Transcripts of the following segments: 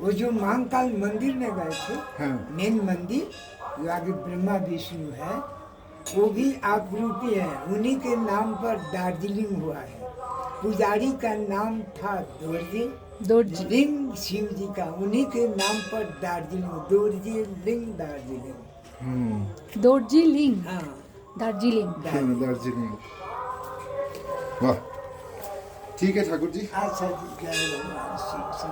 वो जो महाकाल मंदिर में गए थे हाँ। मेन मंदिर जो आगे ब्रह्मा विष्णु है वो भी आप रूपी है। उन्हीं के नाम पर दार्जिलिंग हुआ है। पुजारी का नाम था दोर्जे। दोर्जिलिंग शिव जी का उन्हीं के नाम पर दार्जिलिंग दोर्जिलिंग। दार्जिलिंग हम्म। दोर्जिलिंग हाँ। दार्जिलिंग। हाँ, दार्जिलिंग। वाह। ठीक है ठाकुर जी अच्छा जी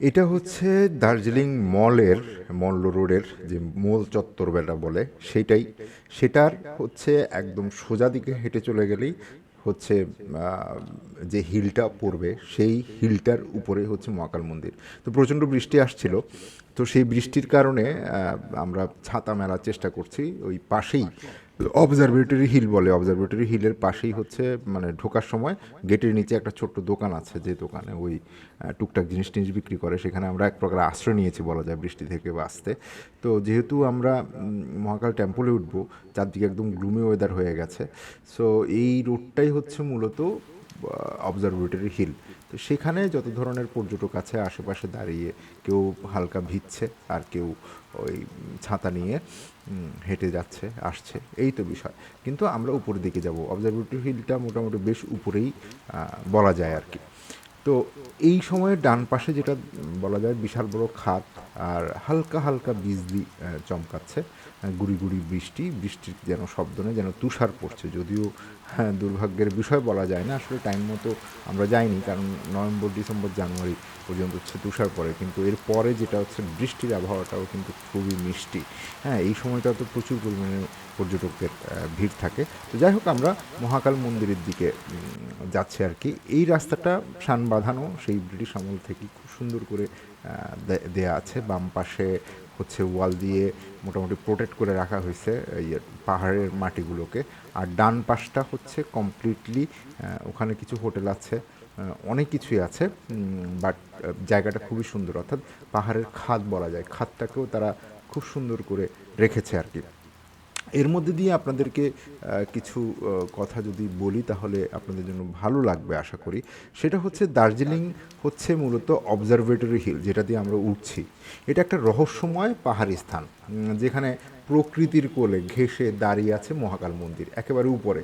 এটা হচ্ছে দার্জিলিং মলের মল্ল রোডের যে মল চত্বর বেটা বলে সেটাই সেটার হচ্ছে একদম সোজা দিকে হেঁটে চলে গেলেই হচ্ছে যে হিলটা পড়বে, সেই হিলটার উপরে হচ্ছে মহাকাল মন্দির। তো প্রচণ্ড বৃষ্টি আসছিল। তো সেই বৃষ্টির কারণে আমরা ছাতা মেলার চেষ্টা করছি, ওই পাশেই অবজারভেটরি হিল বলে। অবজারভেটরি হিলের পাশেই হচ্ছে মানে ঢোকার সময় গেটের নিচে একটা ছোট্ট দোকান আছে যে দোকানে ওই টুকটাক জিনিস টিনিস বিক্রি করে। সেখানে আমরা এক প্রকার আশ্রয় নিয়েছি বলা যায় বৃষ্টি থেকে বাঁচতে। তো যেহেতু আমরা মহাকাল টেম্পলে উঠবো, চারদিকে একদম গ্লুমি ওয়েদার হয়ে গেছে। সো এই রোডটাই হচ্ছে মূলত অবজারভেটরি হিল তো সেখানে যত ধরনের পর্যটক আছে, আশেপাশে দাঁড়িয়ে কেউ হালকা ভিজছে আর কেউ ওই ছাতা নিয়ে হেঁটে যাচ্ছে, আসছে। এই তো বিষয়। কিন্তু আমরা উপরের দিকে যাব। অবজারভেটরি হিলটা মোটামুটি বেশ উপরেই বলা যায় আর কি। তো এই সময়ে ডান পাশে যেটা বলা যায় বিশাল বড় খাত, আর হালকা হালকা বিজলি চমকাচ্ছে। গুড়ি গুড়ি বৃষ্টি, বৃষ্টির যেন শব্দ নেই, যেন তুষার পড়ছে। যদিও হ্যাঁ দুর্ভাগ্যের বিষয় বলা যায় না, আসলে টাইম মতো আমরা যাইনি, কারণ নভেম্বর, ডিসেম্বর, জানুয়ারি পর্যন্ত হচ্ছে তুষার পড়ে, কিন্তু এর পরে যেটা হচ্ছে বৃষ্টির আবহাওয়াটাও কিন্তু খুবই মিষ্টি। হ্যাঁ এই সময়টা তো প্রচুর পরিমাণে পর্যটকদের ভিড় থাকে। তো যাই হোক, আমরা মহাকাল মন্দিরের দিকে যাচ্ছে আর কি। এই রাস্তাটা শান বাঁধানো, সেই ব্রিটিশ আমল থেকে খুব সুন্দর করে দেয়া আছে, বাম পাশে হচ্ছে ওয়াল দিয়ে মোটামুটি প্রোটেক্ট করে রাখা হয়েছে, এই পাহাড়ের মাটিগুলোকে। আর ডান পাশটা হচ্ছে কমপ্লিটলি ওখানে কিছু হোটেল আছে অনেক কিছুই আছে বাট জায়গাটা খুবই সুন্দর। অর্থাৎ পাহাড়ের খাদ বলা যায় খাদটাকেও তারা খুব সুন্দর করে রেখেছে আর কি। এর মধ্যে দিয়ে আপনাদেরকে কিছু কথা যদি বলি তাহলে আপনাদের জন্য ভালো লাগবে আশা করি। সেটা হচ্ছে দার্জিলিং হচ্ছে মূলত অবজারভেটরি হিল যেটা দিয়ে আমরা উঠছি। এটা একটা রহস্যময় পাহাড়ি স্থান যেখানে প্রকৃতির কোলে ঘেঁষে দাঁড়িয়ে আছে মহাকাল মন্দির, একেবারে উপরে।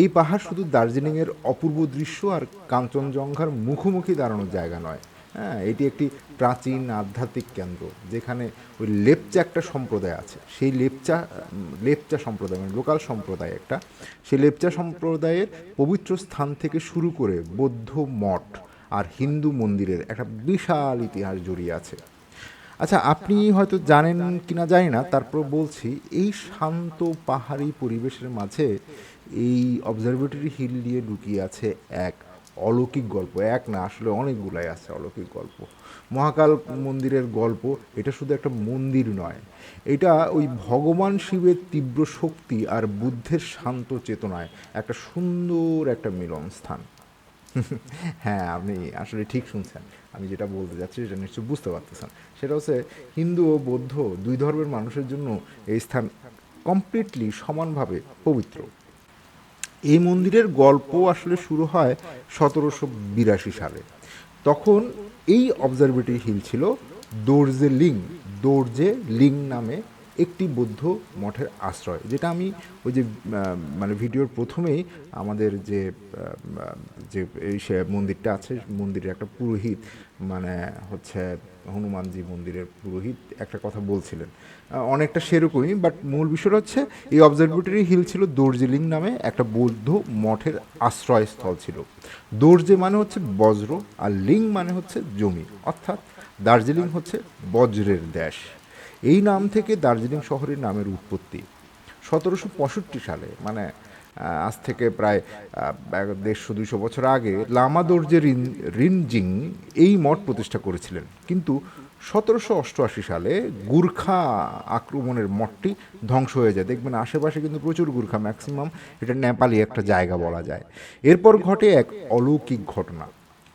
এই পাহাড় শুধু দার্জিলিংয়ের অপূর্ব দৃশ্য আর কাঞ্চনজঙ্ঘার মুখোমুখি দাঁড়ানোর জায়গা নয়। হ্যাঁ এটি একটি প্রাচীন আধ্যাত্মিক কেন্দ্র যেখানে ওই লেপচা একটা সম্প্রদায় আছে। সেই লেপচা লেপচা সম্প্রদায় মানে লোকাল সম্প্রদায় একটা। সেই লেপচা সম্প্রদায়ের পবিত্র স্থান থেকে শুরু করে বৌদ্ধ মঠ আর হিন্দু মন্দিরের একটা বিশাল ইতিহাস জড়িয়ে আছে। আচ্ছা আপনি হয়তো জানেন কিনা জানি না, তারপর বলছি, এই শান্ত পাহাড়ি পরিবেশের মাঝে এই অবজারভেটরি হিল দিয়ে লুকিয়ে আছে এক অলৌকিক গল্প। এক না, আসলে অনেকগুলাই আছে অলৌকিক গল্প। মহাকাল মন্দিরের গল্প, এটা শুধু একটা মন্দির নয়। এটা ওই ভগবান শিবের তীব্র শক্তি আর বুদ্ধের শান্ত চেতনায় একটা সুন্দর একটা মিলন স্থান। হ্যাঁ আপনি আসলে ঠিক শুনছেন। আমি যেটা বলতে যাচ্ছি সেটা নিশ্চয়ই বুঝতে পারতেছেন। সেটা হচ্ছে হিন্দু ও বৌদ্ধ দুই ধর্মের মানুষের জন্য এই স্থান কমপ্লিটলি সমানভাবে পবিত্র। এই মন্দিরের গল্প আসলে শুরু হয় সতেরোশো বিরাশি সালে। তখন এই অবজারভেটরি হিল ছিল দোর্জে লিং। দোর্জে লিং নামে একটি বৌদ্ধ মঠের আশ্রয়, যেটা আমি ওই যে মানে ভিডিওর প্রথমেই আমাদের যে যে এই সে মন্দিরটা আছে, মন্দিরের একটা পুরোহিত মানে হচ্ছে হনুমানজি মন্দিরের পুরোহিত একটা কথা বলছিলেন। অনেকটা সেরকমই বাট মূল বিষয়টা হচ্ছে এই অবজারভেটরি হিল ছিল দর্জিলিং নামে একটা বৌদ্ধ মঠের আশ্রয়স্থল ছিল। দর্জে মানে হচ্ছে বজ্র আর লিং মানে হচ্ছে জমি, অর্থাৎ দার্জিলিং হচ্ছে বজ্রের দেশ। এই নাম থেকে দার্জিলিং শহরের নামের উৎপত্তি। সতেরোশো পঁয়ষট্টি সালে মানে আজ থেকে প্রায় দেড়শো দুইশো বছর আগে, লামা দর্জে রিন রিনজিং এই মঠ প্রতিষ্ঠা করেছিলেন। কিন্তু সতেরোশো অষ্টআশি সালে গুর্খা আক্রমণের মঠটি ধ্বংস হয়ে যায়। দেখবেন আশেপাশে কিন্তু প্রচুর গুর্খা, ম্যাক্সিমাম এটা নেপালি একটা জায়গা বলা যায়। এরপর ঘটে এক অলৌকিক ঘটনা।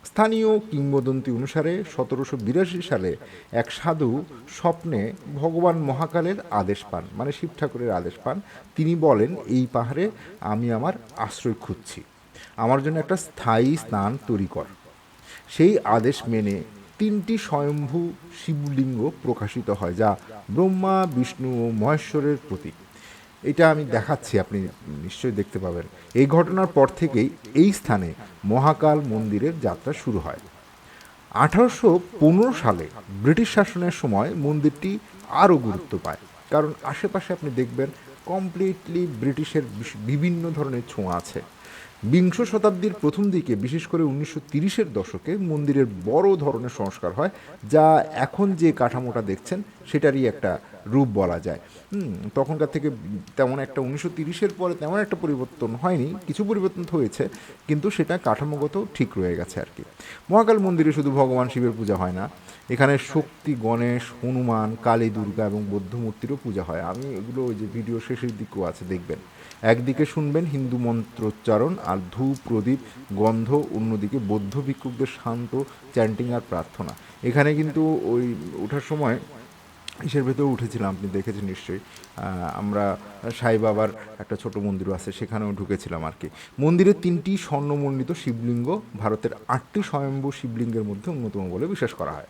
স্থানীয় কিংবদন্তি অনুসারে সতেরোশো বিরাশি সালে এক সাধু স্বপ্নে ভগবান মহাকালের আদেশ পান মানে শিব ঠাকুরের আদেশ পান। তিনি বলেন, এই পাহাড়ে আমি আমার আশ্রয় খুঁজছি। আমার জন্য একটা স্থায়ী স্থান তৈরি কর। সেই আদেশ মেনে তিনটি স্বয়ম্ভু শিবলিঙ্গ প্রকাশিত হয়, যা ব্রহ্মা, বিষ্ণু ও মহেশ্বরের প্রতীক। এটা আমি দেখাচ্ছি, আপনি নিশ্চয়ই দেখতে পাবেন। এই ঘটনার পর থেকেই এই স্থানে মহাকাল মন্দিরের যাত্রা শুরু হয়। আঠারোশো পনেরো সালে ব্রিটিশ শাসনের সময় মন্দিরটি আরও গুরুত্ব পায়, কারণ আশেপাশে আপনি দেখবেন কমপ্লিটলি ব্রিটিশের বিভিন্ন ধরনের ছোঁয়া আছে। বিংশ শতাব্দীর প্রথম দিকে, বিশেষ করে উনিশশো তিরিশের দশকে, মন্দিরের বড় ধরনের সংস্কার হয়, যা এখন যে কাঠামোটা দেখছেন, সেটারই একটা রূপ বলা যায়। তখনকার থেকে তেমন একটা উনিশশো তিরিশের পরে তেমন একটা পরিবর্তন হয়নি, কিছু পরিবর্তন হয়েছে, কিন্তু সেটা কাঠামোগত ঠিক রয়ে গেছে আর কি। মহাকাল মন্দিরে শুধু ভগবান শিবের পূজা হয় না, এখানে শক্তি, গণেশ, হনুমান, কালী দুর্গা এবং বৌদ্ধ মূর্তিরও পূজা হয়। আমি এগুলো ওই যে ভিডিও শেষের দিকেও আছে, দেখবেন। একদিকে শুনবেন হিন্দু মন্ত্রোচ্চারণ আর ধূপ, প্রদীপ, গন্ধ, অন্যদিকে বৌদ্ধ ভিক্ষুকদের শান্ত চ্যান্টিং আর প্রার্থনা। এখানে কিন্তু ওই ওঠার সময় ইসের ভেতরে উঠেছিলাম, আপনি দেখেছেন নিশ্চয়ই। আমরা সাই বাবার একটা ছোট মন্দিরও আছে, সেখানেও ঢুকেছিলাম আর কি। মন্দিরে তিনটি স্বর্ণমণ্ডিত শিবলিঙ্গ, ভারতের আটটি স্বয়ম্ভু শিবলিঙ্গের মধ্যে অন্যতম বলে বিশ্বাস করা হয়।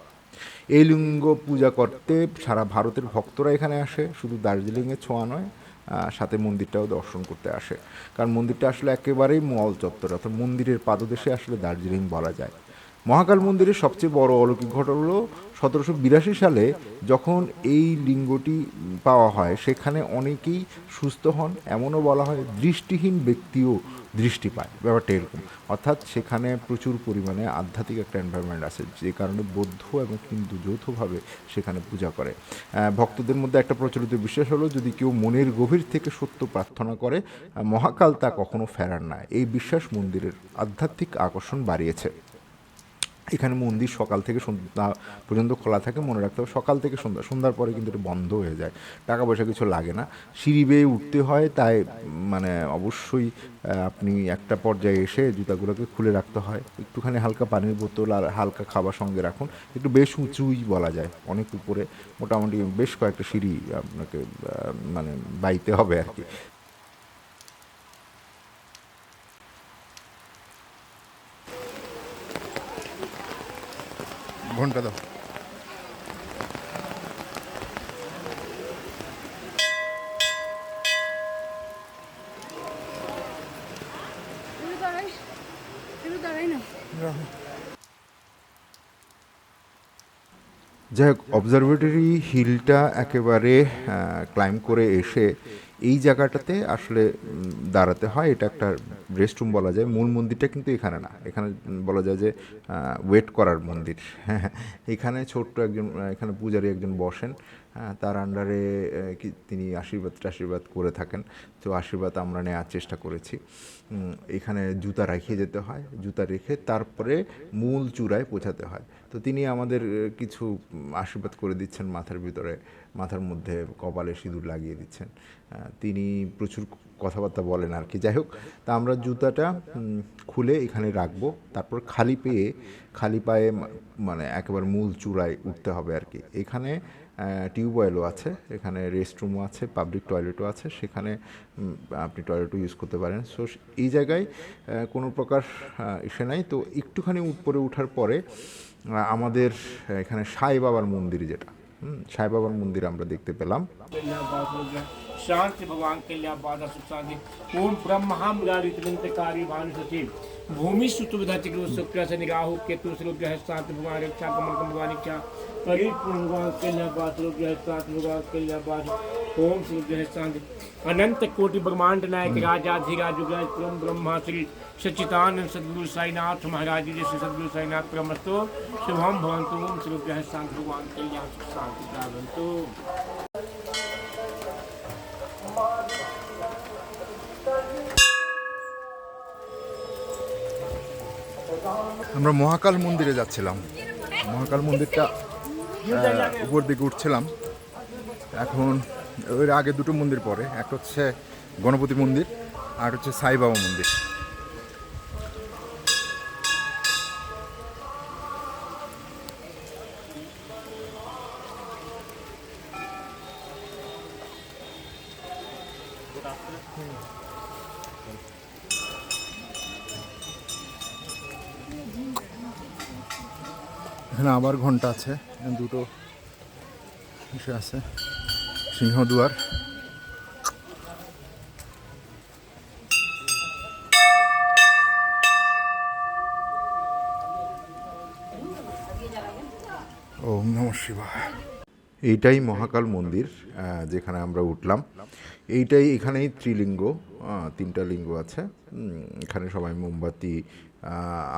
এই লিঙ্গ পূজা করতে সারা ভারতের ভক্তরা এখানে আসে, শুধু দার্জিলিংয়ের ছোঁয়া নয় সাথে মন্দিরটাও দর্শন করতে আসে। কারণ মন্দিরটা আসলে একেবারেই মল চত্বর, অর্থাৎ মন্দিরের পাদদেশে আসলে দার্জিলিং বলা যায়। মহাকাল মন্দিরের সবচেয়ে বড় অলৌকিক ঘটনা হলো সতেরোশো বিরাশি সালে যখন এই লিঙ্গটি পাওয়া হয়, সেখানে অনেকেই সুস্থ হন। এমনও বলা হয় দৃষ্টিহীন ব্যক্তিও দৃষ্টি পায়। ব্যাপারটা এরকম। অর্থাৎ সেখানে প্রচুর পরিমাণে আধ্যাত্মিক একটা এনভায়রনমেন্ট আছে, যে কারণে বৌদ্ধ এবং হিন্দু যৌথভাবে সেখানে পূজা করে। ভক্তদের মধ্যে একটা প্রচলিত বিশ্বাস হলো, যদি কেউ মনের গভীর থেকে সত্য প্রার্থনা করে মহাকাল তা কখনো ফেরার না এই বিশ্বাস মন্দিরের আধ্যাত্মিক আকর্ষণ বাড়িয়েছে। এখানে মন্দির সকাল থেকে সন্ধ্যা পর্যন্ত খোলা থাকে, মনে রাখতে হবে সকাল থেকে সন্ধ্যা, সন্ধ্যার পরে কিন্তু এটা বন্ধ হয়ে যায়। টাকা পয়সা কিছু লাগে না। সিঁড়ি বেয়ে উঠতে হয়, তাই মানে অবশ্যই আপনি একটা পর্যায়ে এসে জুতাগুলোকে খুলে রাখতে হয়। একটুখানি হালকা পানির বোতল আর হালকা খাবার সঙ্গে রাখুন। একটু বেশ উঁচুই বলা যায়, অনেক উপরে। মোটামুটি বেশ কয়েকটা সিঁড়ি আপনাকে মানে বাইতে হবে আর কি। ঘণ্টা দাও। যাই হোক অবজারভেটরি হিলটা একেবারে ক্লাইম করে এসে এই জায়গাটাতে আসলে দাঁড়াতে হয়। এটা একটা রেস্টরুম বলা যায়। মূল মন্দিরটা কিন্তু এখানে না। এখানে বলা যায় যে ওয়েট করার মন্দির। হ্যাঁ হ্যাঁ। এখানে ছোট্ট একজন এখানে পূজারী একজন বসেন। হ্যাঁ, তার আন্ডারে কি তিনি আশীর্বাদ আশীর্বাদ করে থাকেন। তো আশীর্বাদ আমরা নেওয়ার চেষ্টা করেছি। এখানে জুতা রাখিয়ে যেতে হয়। জুতা রেখে তারপরে মূল চূড়ায় পৌঁছাতে হয়। তো তিনি আমাদের কিছু আশীর্বাদ করে দিচ্ছেন মাথার ভিতরে, মাথার মধ্যে কপালে সিঁদুর লাগিয়ে দিচ্ছেন। তিনি প্রচুর কথাবার্তা বলেন আর কি। যাই হোক তা আমরা জুতাটা খুলে এখানে রাখব। তারপর খালি পেয়ে, খালি পায়ে মানে একেবারে মূল চূড়ায় উঠতে হবে আর কি। এখানে টিউবওয়েলও আছে, এখানে রেস্টরুমও আছে, পাবলিক টয়লেটও আছে, সেখানে আপনি টয়লেটও ইউজ করতে পারেন। সো এই জায়গায় কোনো প্রকার ইসে নাই। তো একটুখানি উপরে ওঠার পরে আমাদের এখানে সাই বাবার মন্দির যেটা সাই বাবার মন্দির আমরা দেখতে পেলাম। ভূমি সুতুবিধা চিগ্র সুক্রিয়া সে নিগাহ কেতু শ্রুগ্রহ শান্তি ভগবান রক্ষা কমল কম ভগবান রক্ষা कम भगवान इच्छा परिपूर्ण भगवान कल्याणपाद स्वरूप है शांति भगवान कल्याणपाद ओम स्वरूप है शांति अनंत कोटि ब्रह्मांड नायक राजाधिराज युगराज परम ब्रह्मा श्री सच्चिदानंद सदगुरु साईनाथ महाराज जी श्री सदगुरु साईनाथ प्रमस्तो शुभम भवंतु ओम स्वरूप है शांति भगवान कल्याण सुख शांति प्रावंतु আমরা মহাকাল মন্দিরে যাচ্ছিলাম মহাকাল মন্দিরটা আহ, উপর দিকে উঠছিলাম। এখন ওর আগে দুটো মন্দির পরে একটা হচ্ছে গণপতি মন্দির আর হচ্ছে সাইবাবা মন্দির। আবার ঘণ্টা আছে। দুটো এসে আছে। সিংহদুয়ার ওম নম এইটাই মহাকাল মন্দির যেখানে আমরা উঠলাম। এইটাই এখানেই ত্রিলিঙ্গ তিনটা লিঙ্গ আছে। এখানে সবাই মোমবাতি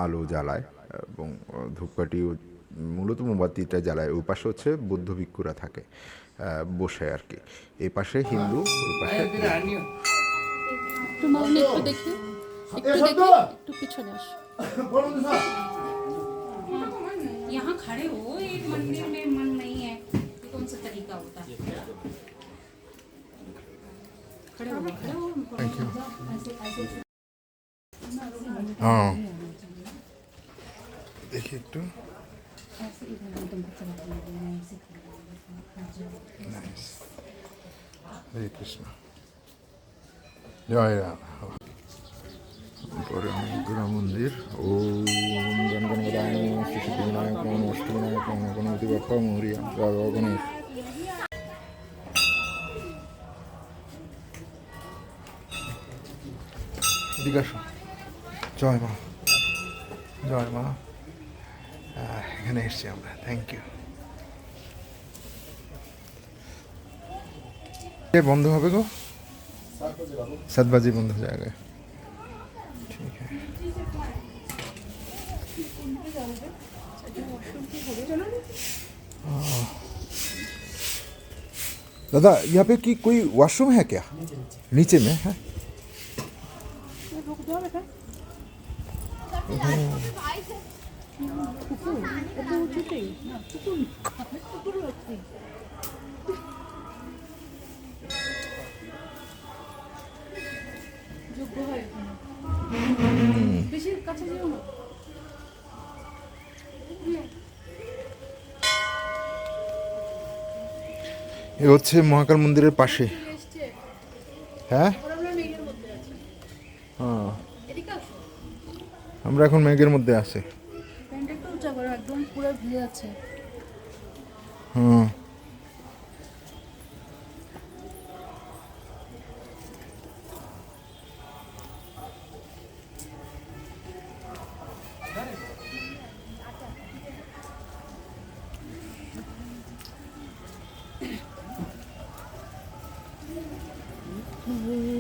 আলো জ্বালায় এবং ধূপকাঠিও মূলত মোমবাতিটা জ্বালায় ওই পাশে হচ্ছে বৌদ্ধ ভিক্ষুরা থাকে আহ, বসে আর কি এই পাশে হিন্দু ওই পাশে একটু মামনি একটু দেখি একটু দেখি একটু পিছনে আস यहाँ खड़े हो एक मंदिर में मन नहीं है ये कौन सा तरीका होता है खड़े हो खड़े हो ऐसे ऐसे হ্যাঁ দেখি একটু হরে কৃষ্ণ জয় রাম পরে অনেকগুলো মন্দির ওম গণগণপদায় শিশুবিনায়ক অষ্টবিনায়ক গণপতি বাপ্পা মৌরিয়া বাবা গণেশ এদিকে আসো জয় মা জয় মা এখানে এসছি আমরা থ্যাংক ইউ বন্ধ হবে গো সাত বাজে বন্ধ हो जाएगा ठीक है आह। दादा यहाँ पे की कोई वॉशरूम है क्या नीचे में है যোগ্য হয় বেশি কাছে যেও না এ হচ্ছে মহাকাল মন্দিরের পাশে। হ্যাঁ? হ্যাঁ আমরা এখন মেঘের মধ্যে আছি প্যান্ট একটু উঁচা করো একদম পুরো ভিজে যাচ্ছে হুম।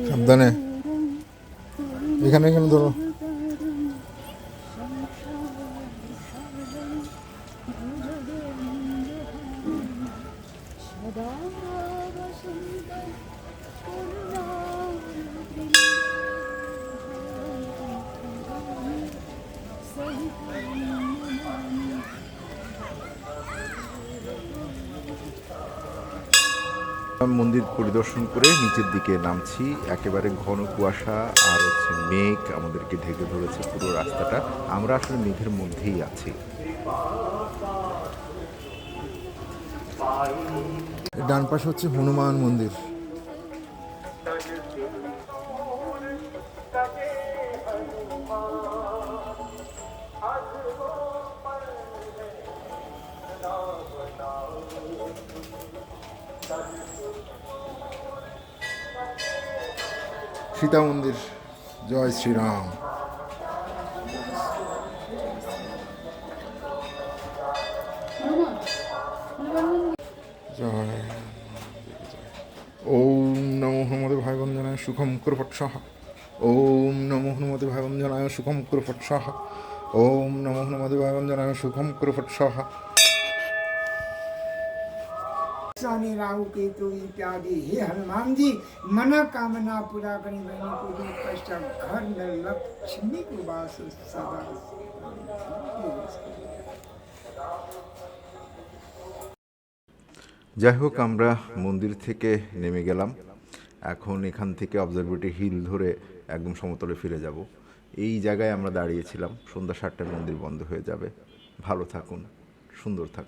সাবধানে। এখানে এখানে ধরো। মন্দির পরিদর্শন করে নিচের দিকে নামছি। একেবারে ঘন কুয়াশা আর হচ্ছে মেঘ আমাদেরকে ঢেকে ধরেছে পুরো রাস্তাটা। আমরা আসলে মেঘের মধ্যেই আছি। ডান পাশে হচ্ছে হনুমান মন্দির। সীতা মন্দির। জয় শ্রীরাম। জয় ওম নমো হনুমতে ভাই বন্দনায় সুখম কুরফট সাহা। ওম নমো হনুমতে ভাই বন্দনায় সুখম কুরফট সাহা। ওম নমো হনুমতে ভাই বন্দনায় সুখম কুরফট সাহা। स्वामी राहु केतु इत्यादि हे हनुमान जी मना कामना पूरा करी बहनी को जो कष्ट घर में लक्ष्मी को वास सदा যাই হোক আমরা মন্দির থেকে নেমে গেলাম এখন এখান থেকে অবজারভেটরি হিল ধরে একদম সমতলে ফিরে যাব এই জায়গায় আমরা দাঁড়িয়েছিলাম সন্ধ্যা সাতটায় মন্দির বন্ধ হয়ে যাবে ভালো থাকুন সুন্দর থাকুন